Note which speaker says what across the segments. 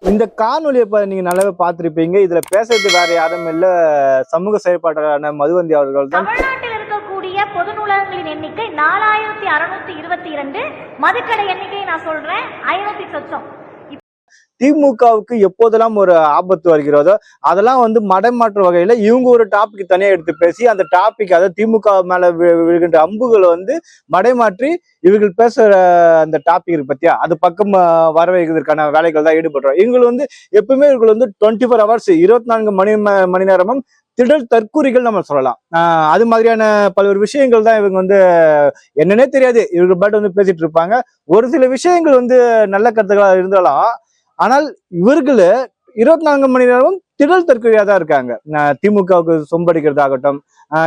Speaker 1: இந்த காணொலியை இப்ப நீங்க நல்லாவே பார்த்திருப்பீங்க. இதுல பேசுறது வேற யாரும் இல்ல. சமூக செயற்பாட்டாளரான மதுவந்தி அவர்கள் தான்.
Speaker 2: தமிழ்நாட்டில் இருக்கக்கூடிய பொது நூலகங்களின் எண்ணிக்கை நாலாயிரத்தி அறுநூத்தி இருபத்தி இரண்டு. மதுக்கடை எண்ணிக்கை நான் சொல்றேன். ஐநூத்தி சொச்சம்.
Speaker 1: திமுகவுக்கு எப்போதெல்லாம் ஒரு ஆபத்து வருகிறதோ அதெல்லாம் வந்து மடைமாற்று வகையில இவங்க ஒரு டாபிக் தனியா எடுத்து பேசி அந்த டாபிக் அதாவது திமுக மேல வி- விழுகின்ற அம்புகளை வந்து மடைமாற்றி இவர்கள் பேசுற அந்த டாபிக் பத்தியா? அது பக்கம் வர வைக்கிறதுக்கான வேலைகள் தான் ஈடுபடுறோம். இவங்க வந்து எப்பவுமே இவர்கள் வந்து டுவெண்ட்டி ஃபோர் ஹவர்ஸ் இருபத்தி நான்கு மணி ம- மணி நேரமும் திடல் தற்கூறிகள் நம்ம சொல்லலாம். அது மாதிரியான பல்வேறு விஷயங்கள் தான் இவங்க வந்து என்னன்னே தெரியாது. இவர்கள் பாட்டு வந்து பேசிட்டு இருப்பாங்க. ஒரு சில விஷயங்கள் வந்து நல்ல கருத்துக்களா இருந்தாலும் ஆனால் இவர்கள் இருபத்தி நான்கு மணி நேரமும் திடல் தற்கொலையாக தான் இருக்காங்க. திமுகவுக்கு சொம்படிக்கிறதாகட்டும்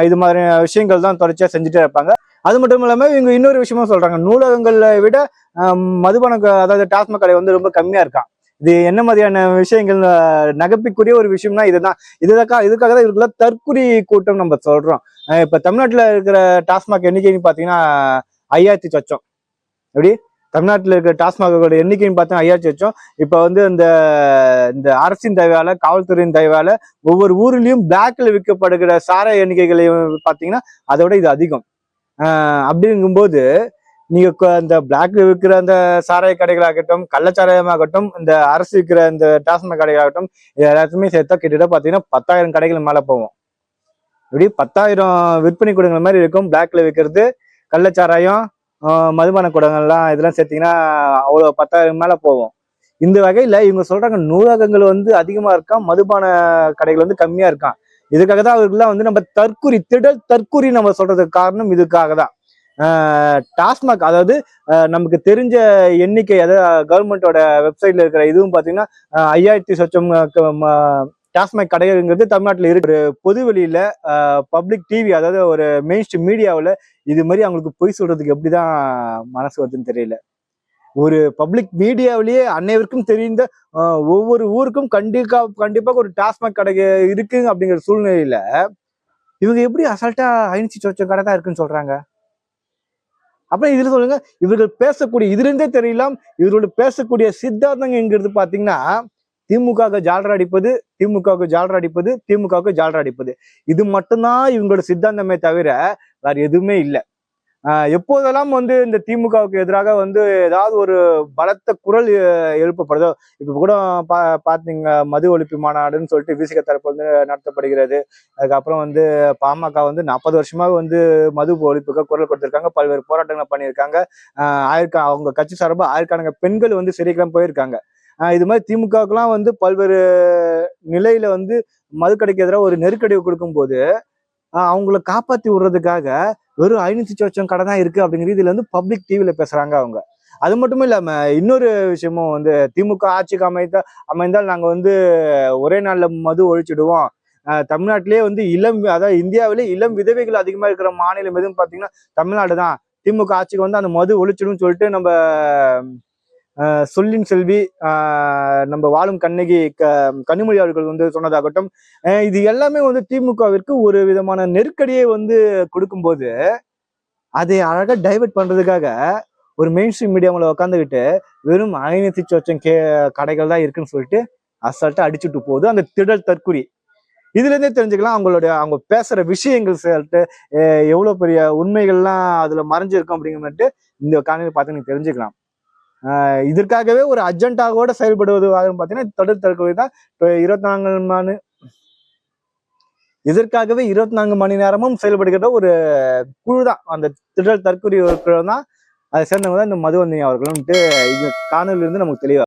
Speaker 1: இது மாதிரி விஷயங்கள் தான் தொடர்ச்சியாக செஞ்சுட்டே இருப்பாங்க. அது மட்டும் இல்லாமல் இவங்க இன்னொரு விஷயமும் சொல்றாங்க. நூலகங்களை விட மதுபான அதாவது டாஸ்மாக் கடை வந்து ரொம்ப கம்மியா இருக்கான் இது என்ன மாதிரியான விஷயங்கள் ஆஹ் ஒரு விஷயம்னா இதுதான். இதுதான் இதுக்காக தான் இதுக்குள்ள தற்குறி கூட்டம் நம்ம சொல்றோம். இப்போ இப்ப தமிழ்நாட்டுல இருக்கிற டாஸ்மாக் எண்ணிக்கைன்னு பாத்தீங்கன்னா ஐயாயிரத்தி சொச்சம். எப்படி? தமிழ்நாட்டில் இருக்கிற டாஸ்மாகோட எண்ணிக்கைன்னு பார்த்தா ஐயாச்சு வச்சோம் இப்போ வந்து இந்த இந்த அரசின் தயவால காவல்துறையின் தயவால ஒவ்வொரு ஊர்லேயும் பிளாக்ல விற்கப்படுகிற சார எண்ணிக்கைகளையும் பார்த்தீங்கன்னா அதோட இது அதிகம். அப்படிங்கும்போது நீங்க அந்த பிளாக்ல விற்கிற அந்த சாராய கடைகளாகட்டும் கள்ளச்சாராயமாகட்டும் இந்த அரசு விற்கிற இந்த டாஸ்மாக் கடைகளாகட்டும் இது எல்லாத்தையுமே சேர்த்தா கிட்டத்தட்ட பார்த்தீங்கன்னா பத்தாயிரம் கடைகள் மேலே போவோம் இப்படி பத்தாயிரம் விற்பனை கொடுங்கிற மாதிரி இருக்கும். பிளாக்ல விற்கிறது கள்ளச்சாராயம் மதுபான கூடங்கள்லாம் இதெல்லாம் சேர்த்தீங்கன்னா அவ்வளோ பத்தாயிரம் மேலே போகும். இந்த வகையில் இவங்க சொல்கிறாங்க நூலகங்கள் வந்து அதிகமாக இருக்கான் மதுபான கடைகள் வந்து கம்மியாக இருக்கான் இதுக்காக தான் அவர்கள்லாம் வந்து நம்ம தற்குறி திடல் தற்குறி நம்ம சொல்கிறதுக்கு காரணம் இதுக்காக தான். டாஸ்மாக் அதாவது நமக்கு தெரிஞ்ச எண்ணிக்கை அதாவது கவர்மெண்ட்டோட வெப்சைட்ல இருக்கிற இதுவும் பார்த்தீங்கன்னா ஐயாயிரத்தி சொச்சம் டாஸ்மாக் கடைகள்ங்கிறது தமிழ்நாட்டில் இருக்கிற பொது வெளியில பப்ளிக் டிவி அதாவது ஒரு மெயின் ஸ்ட்ரீம் மீடியாவில் இது மாதிரி அவங்களுக்கு பொய் சொல்றதுக்கு எப்படிதான் மனசு வருதுன்னு தெரியல. ஒரு பப்ளிக் மீடியாவிலேயே அனைவருக்கும் தெரிந்த ஒவ்வொரு ஊருக்கும் கண்டிப்பா கண்டிப்பாக ஒரு டாஸ்மாக் கடை இருக்கு அப்படிங்கிற சூழ்நிலையில இவங்க எப்படி அசால்ட்டா ஐநூத்தி வச்ச கடை தான் இருக்குன்னு சொல்றாங்க? அப்புறம் இதுல சொல்லுங்க இவர்கள் பேசக்கூடிய இதுல இருந்தே தெரியலாம் இவர்களோட பேசக்கூடிய சித்தாந்தங்கிறது பாத்தீங்கன்னா திமுகவுக்கு ஜால்ரா அடிப்பது திமுகவுக்கு ஜால்ரா அடிப்பது திமுகவுக்கு ஜால்ரா அடிப்பது. இது மட்டும்தான் இவங்களோட சித்தாந்தமே தவிர வேற எதுவுமே இல்லை. எப்போதெல்லாம் வந்து இந்த திமுகவுக்கு எதிராக வந்து ஏதாவது ஒரு பலத்த குரல் எழுப்பப்படுதோ இப்போ கூட பா பார்த்தீங்க மது ஒழிப்பு மாநாடுன்னு சொல்லிட்டு விசிக தரப்பு வந்து நடத்தப்படுகிறது. அதுக்கப்புறம் வந்து பாமக வந்து நாற்பது வருஷமாக வந்து மது ஒழிப்புக்கு குரல் கொடுத்துருக்காங்க. பல்வேறு போராட்டங்களை பண்ணியிருக்காங்க. ஆயிரக்கா அவங்க கட்சி சார்பாக ஆயிரக்கணக்கான பெண்கள் வந்து சிறைக்கெல்லாம் போயிருக்காங்க. இது மாதிரி திமுகவுக்குலாம் வந்து பல்வேறு நிலையில வந்து மதுக்கடைக்கு எதிராக ஒரு நெருக்கடி கொடுக்கும்போது போது அவங்கள காப்பாத்தி விடுறதுக்காக வெறும் ஐநூத்தி சொச்சம் கடை தான் இருக்கு அப்படிங்கிற இதுல வந்து பப்ளிக் டிவியில பேசுறாங்க அவங்க. அது மட்டும் இல்லாம இன்னொரு விஷயமும் வந்து திமுக ஆட்சிக்கு அமைத்த அமைந்தால் நாங்க வந்து ஒரே நாள்ல மது ஒழிச்சிடுவோம். தமிழ்நாட்டிலேயே வந்து இளம் அதாவது இந்தியாவிலே இளம் விதவைகள் அதிகமா இருக்கிற மாநிலம் எதுவும் பாத்தீங்கன்னா தமிழ்நாடு தான். திமுக ஆட்சிக்கு வந்து அந்த மது ஒழிச்சிடும் சொல்லிட்டு நம்ம சொல்லின் செல்வி நம்ம வாழும் கண்ணகி க கனிமொழி அவர்கள் வந்து சொன்னதாகட்டும் இது எல்லாமே வந்து திமுகவிற்கு ஒரு விதமான நெருக்கடியை வந்து கொடுக்கும்போது அதை அழகாக டைவர்ட் பண்ணுறதுக்காக ஒரு மெயின் ஸ்ட்ரீம் மீடியாவில் உட்காந்துக்கிட்டு வெறும் ஐநூத்தி சொச்சம் கே கடைகள் தான் இருக்குன்னு சொல்லிட்டு அசால்ட்டாக அடிச்சுட்டு போகுது. அந்த திடல் தற்குறி இதுலேருந்தே தெரிஞ்சுக்கலாம் அவங்களுடைய அவங்க பேசுகிற விஷயங்கள் சொல்லிட்டு எவ்வளோ பெரிய உண்மைகள்லாம் அதில் மறைஞ்சிருக்கும் அப்படிங்கிற இந்த காணொலி பார்த்து நீங்கள் தெரிஞ்சுக்கலாம். இதற்காகவே ஒரு அஜெண்டாவோட செயல்படுவது பார்த்தீங்கன்னா தொடர் தற்கொலை தான். இருபத்தி நான்கு மணி இதற்காகவே இருபத்தி நான்கு மணி நேரமும் செயல்படுகிற ஒரு குழு தான். அந்த திடல் தற்கொலை ஒரு குழு தான் அதை சேர்ந்தவங்க தான் இந்த மதுவந்தினி அவர்களும் இந்த காணொலியிலிருந்து நமக்கு தெளிவா